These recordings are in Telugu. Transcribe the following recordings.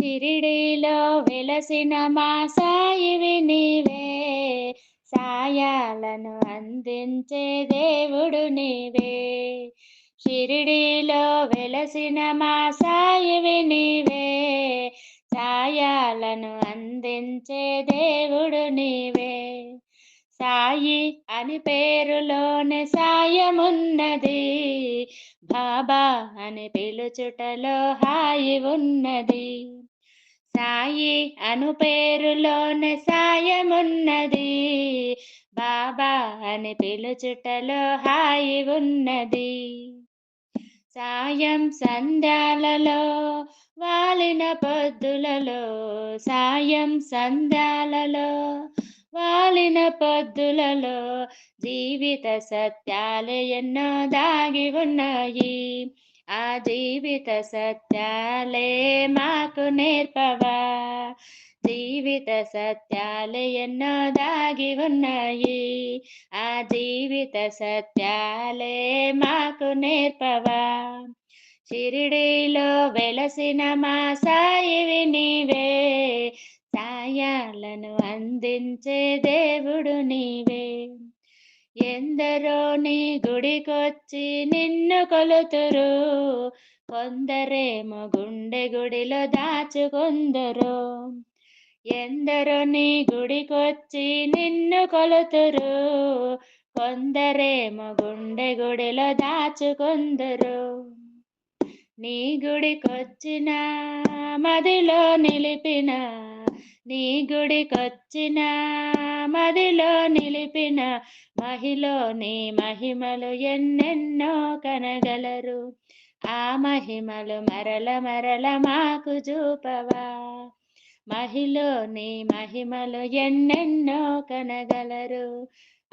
షిరిడీలో వెలసిన మా సాయివి నీవే. సాయాలను అందించే దేవుడు నీవే. షిరిడీలో వెలసిన మా సాయివి నీవే. సాయాలను అందించే దేవుడు నీవే. సాయి అని పేరులోనే సాయమున్నది. బాబా అని పిలుచుటలో హాయి ఉన్నది. సాయి అను పేరులోనే సాయమున్నది. బాబా అని పిలుచుటలో హాయి ఉన్నది. సాయం సంధ్యాలలో వాలిన పొద్దులలో సాయం సంధ్యాలలో వాలిన పొద్దులలో జీవిత సత్యాలు ఎన్నో దాగి ఉన్నాయి. ఆ జీవిత సత్యాలే మాకు నేర్పవా? జీవిత సత్యాలు ఎన్నో దాగి ఉన్నాయి. ఆ జీవిత సత్యాలే మాకు నేర్పవా? షిరిడీలో వెలసిన మా సాయి నీవే సాయాలను అందించే దేవుడు నీవే. ఎందరో నీ గుడికొచ్చి నిన్ను కొలుతురు. కొందరేమో గుండె గుడిలో దాచుకొందరు. ఎందరో నీ గుడికొచ్చి నిన్ను కొలుతురు. కొందరేమో గుండె గుడిలో దాచుకొందరు. నీ గుడికొచ్చిన మదిలో నిలిపిన నీ గుడికొచ్చిన మదిలో నిలిపిన మహిలో నీ మహిమలు ఎన్నెన్నో కనగలరు. ఆ మహిమలు మరల మరల మాకు చూపవా. మహిలో నీ మహిమలు ఎన్నెన్నో కనగలరు.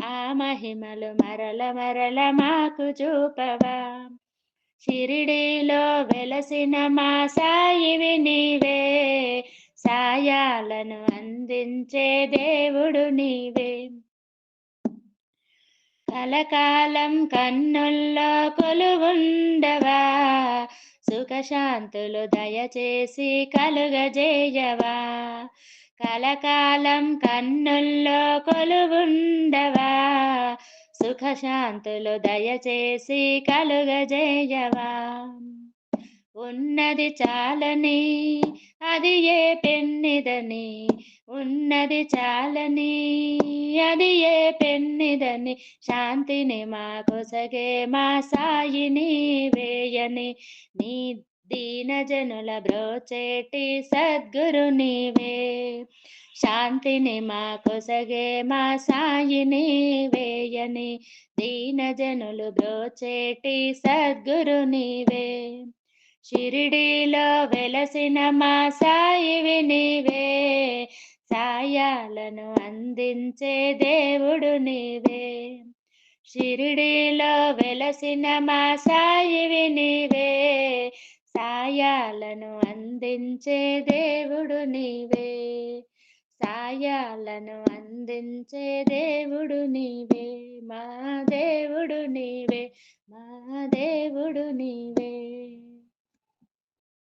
ఆ మహిమలు మరల మరల మాకు చూపవా. షిరిడీలో వెలసిన మా సాయివి నీవే. సాయాలను అందించే దేవుడు నీవే. కలకాలం కన్నుల్లో కొలువుండవా? సుఖశాంతులు దయచేసి కలుగజేయవా? కలకాలం కన్నుల్లో కొలువుండవా? సుఖశాంతులు దయచేసి కలుగజేయవా? ఉన్నది చాలని అది ఏ పెన్నిదని? ఉన్నది చాలని అది ఏ పెన్నిదని? శాంతిని మా కొసగే మా సాయిని వేయని నీ దీనజనుల బ్రోచేటి సద్గురు నీవే. శాంతిని మా కొసగే మా సాయిని వేయని దీనజనులు బ్రోచేటి సద్గురు నీవే. షిరిడీలో వెలసిన మా సాయివి నీవే. సాయాలను అందించే దేవుడు నీవే. షిరిడీలో వెలసిన మా సాయివి నీవే. సాయాలను అందించే దేవుడు నీవే. సాయాలను అందించే దేవుడు నీవే. మా దేవుడు నీవే. మా దేవుడు నీవే.